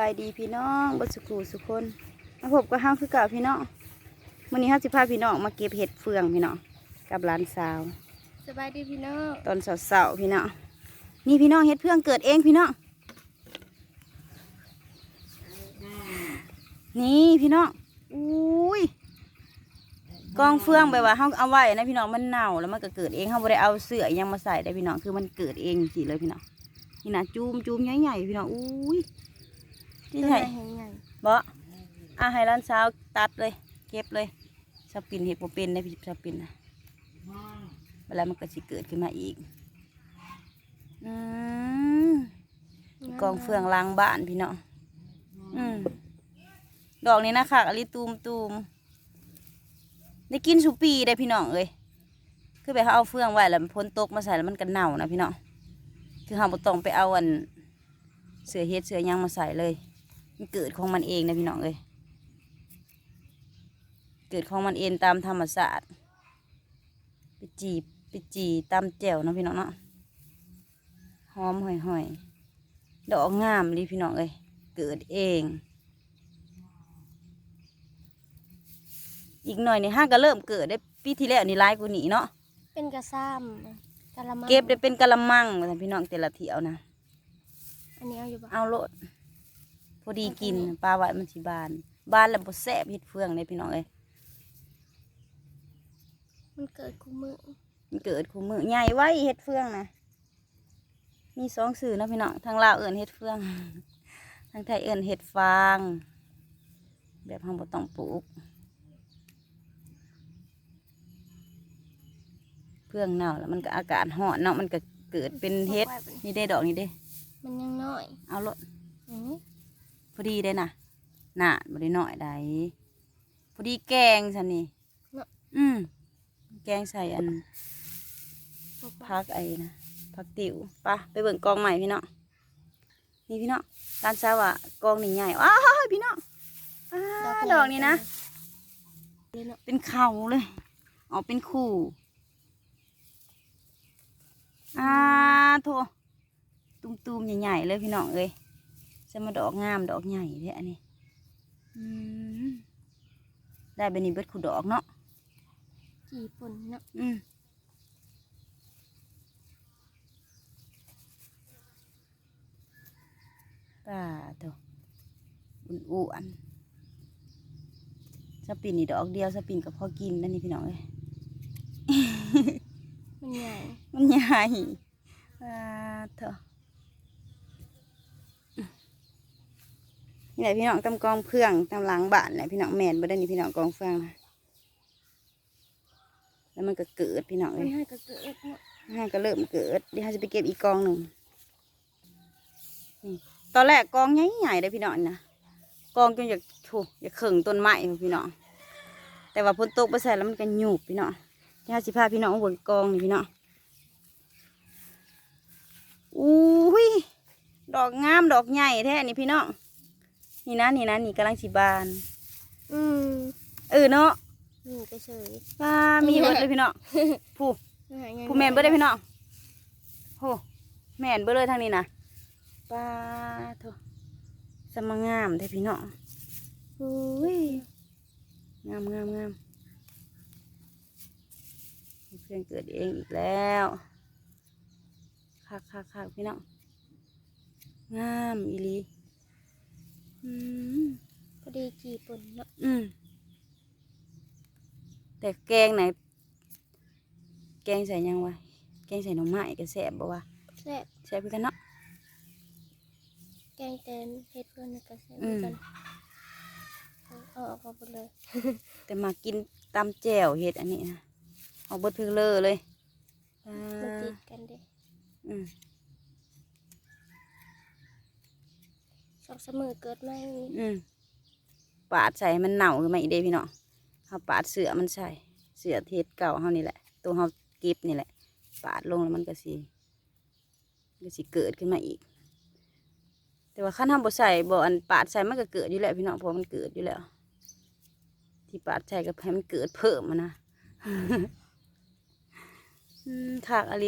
บายดีพี่น้องบัสุกูสุคนมาพบกับห้างคือเก่าพี่น้องวันนี้ห้าสิพาพี่น้องมาเก็บเห็ดเฟืองพี่น้องกับหลานสาว สบายดีพี่น้อง ตอนเสาร์ๆพี่น้องนี่พี่น้องเห็ดเฟืองเกิดเองพี่น้อง นี่พี่น้อง อุ้ย กองเฟืองแบบว่าเขาเอาไว้นะพี่น้องมันเน่าแล้วมันก็เกิดเองเขาไม่ได้เอาเสื้ออิหยังมาใส่ได้พี่น้องคือมันเกิดเองสิเลยพี่น้อง นี่นะจูมจูมใหญ่ๆพี่น้อง อุ้ย ที่ไหนแห่งใหญ่บ่อะให้ร้านสาวตัดเลย เก็บเลยสปินเห็ดบ่เป็นได้พี่สปินนะเวลามันก็สิเกิดขึ้นมาอีกอืมกองเฟืองล้างบ้านพี่น้องอืมดอกนี้นะค่ะอลิตูมตูมได้กินสุปีได้พี่น้องเอ้ยคือแบบเขาเอาเฟืองไว้แล้วมันพ้นตกมาใส่แล้วมันก็เน่านะพี่น้องคือเราบ่ต้องไปเอาอันเสือเฮ็ดเสือหยังมาใส่เลย มันเกิดของมันเองนะพี่น้องเอ้ยเกิดของมันเองตามธรรมศาสตร์ไปจีบไปจีตามแจ่วเนาะพี่น้องเนาะหอมห่อยห่อยๆดอกงามเลยพี่น้องเอ้ยเกิดเอง อีกหน่อยนี่ห้างก็เริ่มเกิดได้ปีที่แล้วนี่ร้ายกว่านี้เนาะเป็นกระซ้ำกะละมังเก็บได้เป็นกะละมังว่าซั่นพี่น้องแต่ละเที่ยวนะอันนี้เอาอยู่ปะเอาโลด พอดีกินปลาไหวมันสิบาน บานแล้วบ่แซ่บเฮ็ดเฟืองเลยพี่น้องเอ้ยมันเกิดคู่มือมันเกิดคู่มือใหญ่ไว้เฮ็ดเฟืองนะมีสองสื่อนะพี่น้องทางลาวเอิ้นเฮ็ดเฟืองทางไทยเอิ้นเฮ็ดฟาง แบบเฮาบ่ต้องปลูกเฟืองเน่าแล้วมันก็อากาศร้อนเนาะมันก็เกิดเป็นเฮ็ดอาไว้นี่ได้ดอกนี่เด้ มันยังน้อย เอาโลดอือ พอดีได้น่ะน่ะบ่ได้น้อยได้พอดีแกงซั่นนี่เนาะอืมแกงใส่อันพวกปลาพักไอ้นะพักติ๋วไปะไปเบิ่งกองใหม่พี่น้องนี่พี่น้องร้านซาวะกองนี่ใหญ่ว้าวพี่น้องอ้าดอกนี่นะเดี๋ยวเนาะเป็นเข่าเลยออกเป็นคู่ อ่าโถตุ้มๆใหญ่ๆเลยพี่น้องเอ้ย จะมาดอกงามดอกใหญ่เลยอันนี้อืมได้เป็นนี่เบิดคู่ดอกเนาะกี่ปุ่นเนาะอืมป้าตัวอ้วนๆสปินนี่ดอกเดียวสปินก็พอกินนั่นนี่พี่น้องเอ้ยมันใหญ่ มันใหญ่ป้าเถอะ นี่แหละพี่น้องตำกองเพื่องตำหลังบ้านแหละพี่น้องแมนบ่ได้นี่พี่น้องกองเฟืองนะแล้วมันก็เกิดพี่น้องมัเอ้นยให้ก็เกิดเนาะห้าก็เริ่มเกิดเดี๋ยวเราจะไปเก็บอีกกองหนึ่งนี่ตอนแรกกองใหญ่ๆเลยพี่น้องนะกองจนอยากถูกอยากเข่งต้นไม้พุ่นพี่น้องแต่ว่าพ้นตกไปใส่แล้วมันก็หยุบพี่น้องเดี๋ยวเราสิพาพี่น้องเอาเบนกองนี่พี่น้องอุ้ยดอกงามดอกใหญ่แท้นี่พี่น้อง นี่นะนี่นะนี่กำลังสีบาน อืมเออเนาะนี่ก็เฉยป้ามีเบิดเลยพี่น้องผู้มันหายยังผู้แม่นเบิดเลยพี่น้องโหแม่นเบิดเลยทางนี้นะป้าโถสมางามแท้พี่น้องอุ้ยงามงามงามเพื่อนเกิดเองอีกแล้วคักคักคักพี่น้องงามอีหลี อืมพอดีกี่ปุ่นเนาะอืมแต่แกงไหนแกงใส่หยังวะแกงใส่หน่อไม้ก็แซ่บบ่วะแซ่บแซ่บคือกันเนาะแกงแตนเฮ็ดเพื่อนก็แซ่บอืมกันเอาเอาออกมาหมดเลย แต่มากินตำแจ่วเห็ดอันนี้นะเอาเบิดเพื่อเลอเลยอ่มันาติดกันเด้อืม สองเสมอเกิดไมาอืมปาดใส่มันเน่าขึ้นมาอีกเด้พี่เนาะเขาปาดเสือมันใส่เสือเทศเก่าเขานี่แหละ ตัวเขาเก็บนี่แหละ ปาดลงแล้วมันก็สิก็สิเกิดขึ้นมาอีก แต่ว่าขั้นทำบ่ใส่บ่อันปาดใส่มันก็เกิดอยู่แล้วพี่น้องเพราะมันเกิดอยู่แล้ว ที่ปาดใส่ก็ให้มันเกิดเพิ่มมานะอืมถากอะไร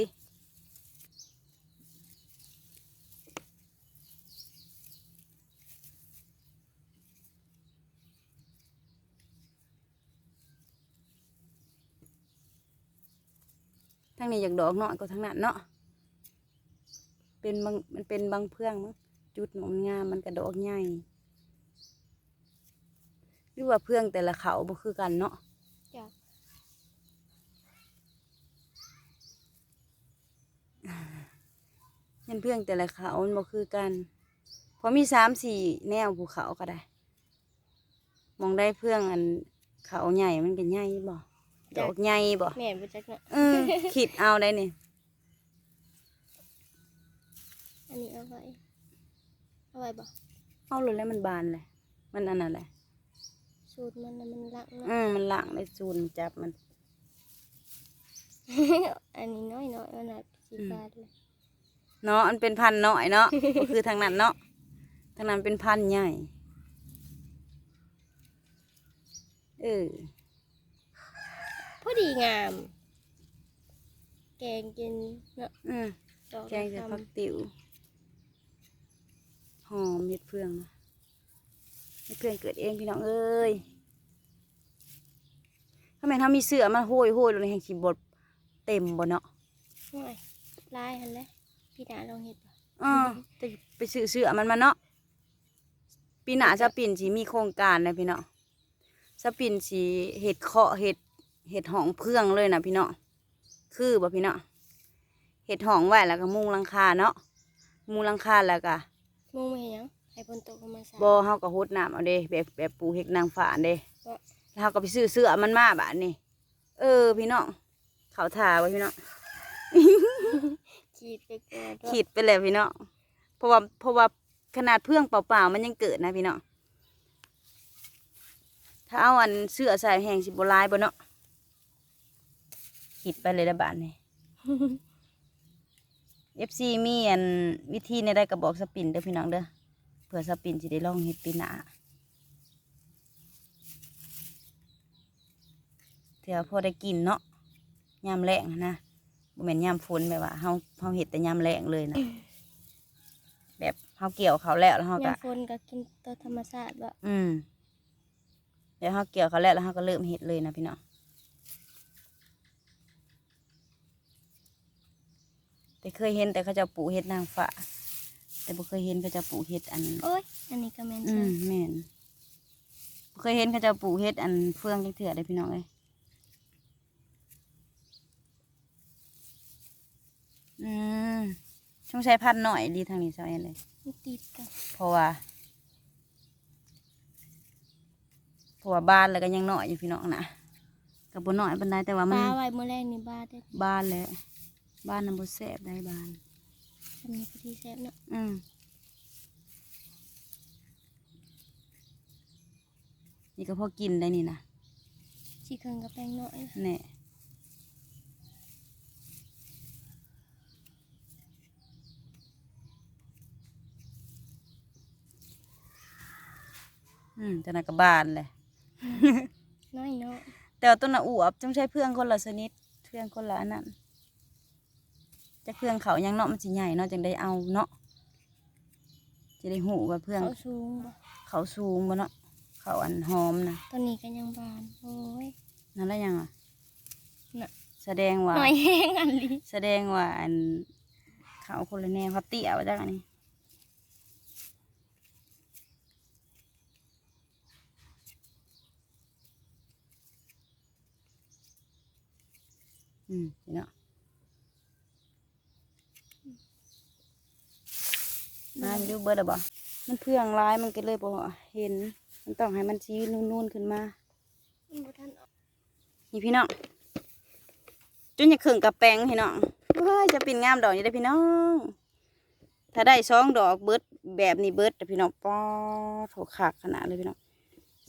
ทั้งนี้อยากดอกน้อยกว่าทั้งนั้นเนาะเป็นบางมันเป็นบางเพื่องมั้งจุดมันงามมันกระดอกใหญ่หรือว่าเพื่องแต่ละเขาบ่คือกันเนาะจ้ะเห็นเพื่องแต่ละเขามันบ่คือกันเพราะมีสามสี่แนวภูเขาก็ได้ มองได้เพื่องอันเขาใหญ่มันก็ใหญ่บ่ ดอกใหญ่บ่แม่นบ่จักเนาะเออคิดเอาได้นี่อันนี้เอาไว้เอาไว้บ่เอาเลยแล้วมันบานเลย มันอันนั้นแหละสูตรมันน่ะมันลักเนาะอืมมันล่างได้ซูนจับมัน อันนี้น้อยๆมันน่ะสิบาทเลยเนาะมันเป็นพันธุ์น้อยเนาะ ก็คือทางนั้นเนาะทางนั้นเป็นพันธุ์ใหญ่เออพ อดีงาม แกงกินเนาะอืมดอกแกงใส่ผักคำติ๋วหอมเห็ดเฟืองนะเห็ดเฟืองเกิดเองพี่น้องเอ้ยถ้าแม่นถ้ามีเสือมาโห้ยโห้ยลงในแห่งขีบดเต็มบ่เนาะห่วยลายหันเลยพี่ดาลองเห็ดบ่เออจะไปซื้อเสือมันมาเนาะปีหน้าสปินสีมีโครงการนะพี่เนาะสปินสีเห็ดเคาะเห็ด เห็ดหองเพื่องเลยนะพี่เนาะคือบ่พี่เนาะเห็ดหองไว้แล้วก็มุงหลังคาเนาะมุงหลังคาแล้วก็มุงไม่เห็นหยังให้ฝนตกลงมาใส่บ่เฮาก็ฮดน้ำเอาเด้แบบแบบปูเห็ดนางฟ้าเด้ว่าแล้วเฮาก็ไปซื้อเสื้อมันมาบาดนี้เออ พี่น้องเขาทาไว้พี่น้องขีดไปก่อนว่าขีดไปเลยพี่น้องเพราะว่าเพราะว่าขนาดเพื่องเปล่าๆมันยังเกิดนะพี่น้องถ้าเอาอันเสื้อใส่แห้งสิบลายบ่เนาะ ขีดไปเลยละบาทนี่ FC มีอันวิธีในได้กระบอกสปินเด้อพี่น้องเด้อเผื่อสปินสิได้ลองเฮ็ดปีหน้าเถื่อพอได้กินเนาะยามแรงอะนะบ่แม่นยามฝนแบบว่าเฮาเฮาเฮ็ดแต่ยามแรงเลยนะแบบเฮาเกี่ยวเขาวแล้วแล้วเฮาก็ยามฝนก็กินตัวธรรมชาติบ่อืมเดี๋ยวเฮาเกี่ยวเขาวแล้วแล้วเฮาก็เริ่มเฮ็ดเลยนะพี่น้อง แต่เคยเห็นแต่เขาเจะปลูกเฮ็ดนางฟ้าแต่บ่เคยเห็นเขาเจะปลูกเฮ็ดอัน โอ้ย อันนี้ก็แม่นอืใช่มแม่นบ่เคยเห็นเขาเจะปลูกเฮ็ดอันเฟืองจังเถื่อได้พี่น้องเอ้ยอืมช่วงใช้พันธุ์หน่อยดีทางนี้ซอยเลย มันติดกันเพราะว่าเพราะว่าบ้านแล้วก็ยังน้อยอยู่พี่น้องนะกับบนน้อยบันไดแต่ว่าปมันลาไว้มื้อแรกนี่บาดเด้อบ้านแหละ บ้านน้ำบดแสบได้บ้านทำนี้พอดีแซ่บเนาะอืมนี่ก็พอกินได้นี่นะสิเครื่องกับแป้งน้อยแน่อืมแต่นั้นก็บ้านแหละน้อยเนาะแต่ว่าต้นน่ะอวบจงใช้เพื่องคนละชนิดเพื่องคนละอันนั้น จะเพื่องเขายังเนาะมันสิใหญ่เนาะจังได้เอาเนาะจะได้หูว่าเพื่องเขาสูงบ่เขาสูงบ่เนาะเขาอันหอมนะตอนนี้ก็ยังบานโอ้ยนั่นแล้วยังอะน่ะแสดงว่าหน่อยแห้งอันนี้แสดงว่าอันเขาคนละแนวเขาเตี้ยว่าจังอันนี้อืมนี่เนาะ มาไปดูเบิดอะบ่มันเพื่องร้ายมันก็เลยบ่เห็น มันต้องให้มันชี้นุ่นๆขึ้นมานี่พี่น้องจนจะขึงกับแปลงพี่น้องเฮ้ยจะปิ่นงามดอกนี่ได้พี่น้อง ถ้าได้สองดอกเบิดแบบนี้เบิดเด้อพี่น้องป้อโถขากขนาดเลยพี่น้อง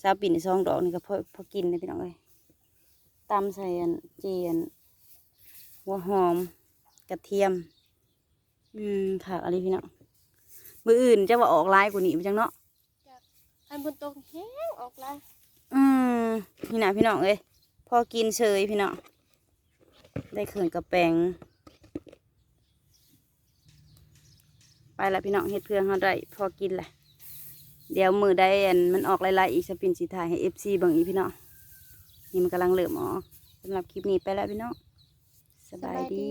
สาวปิ่นสองดอกนี่ก็พอพอกินเลยพี่น้องเลยตำใส่อันเจียนหัวหอมกระเทียม อืมขากอะไรพี่น้อง มืออื่นจะว่าออกลายกว่านี้ไปจังเนาะอันบนตกแห้งออกลายอืมพี่น้าพี่น้องเอ้ยพอกินเฉยพี่น้องได้เขินกับแปลงไปละพี่น้องเฮ็ดเพื่องเขาได้พอกินแหละเดี๋ยวมือได้อันมันออกลายๆอีกสปินสีถ่ายให้เอฟซีเบิ่งอีกพี่น้องนี่มันกำลังเริ่มออกสำหรับคลิปนี้ไปแล้วพี่น้องสบายดี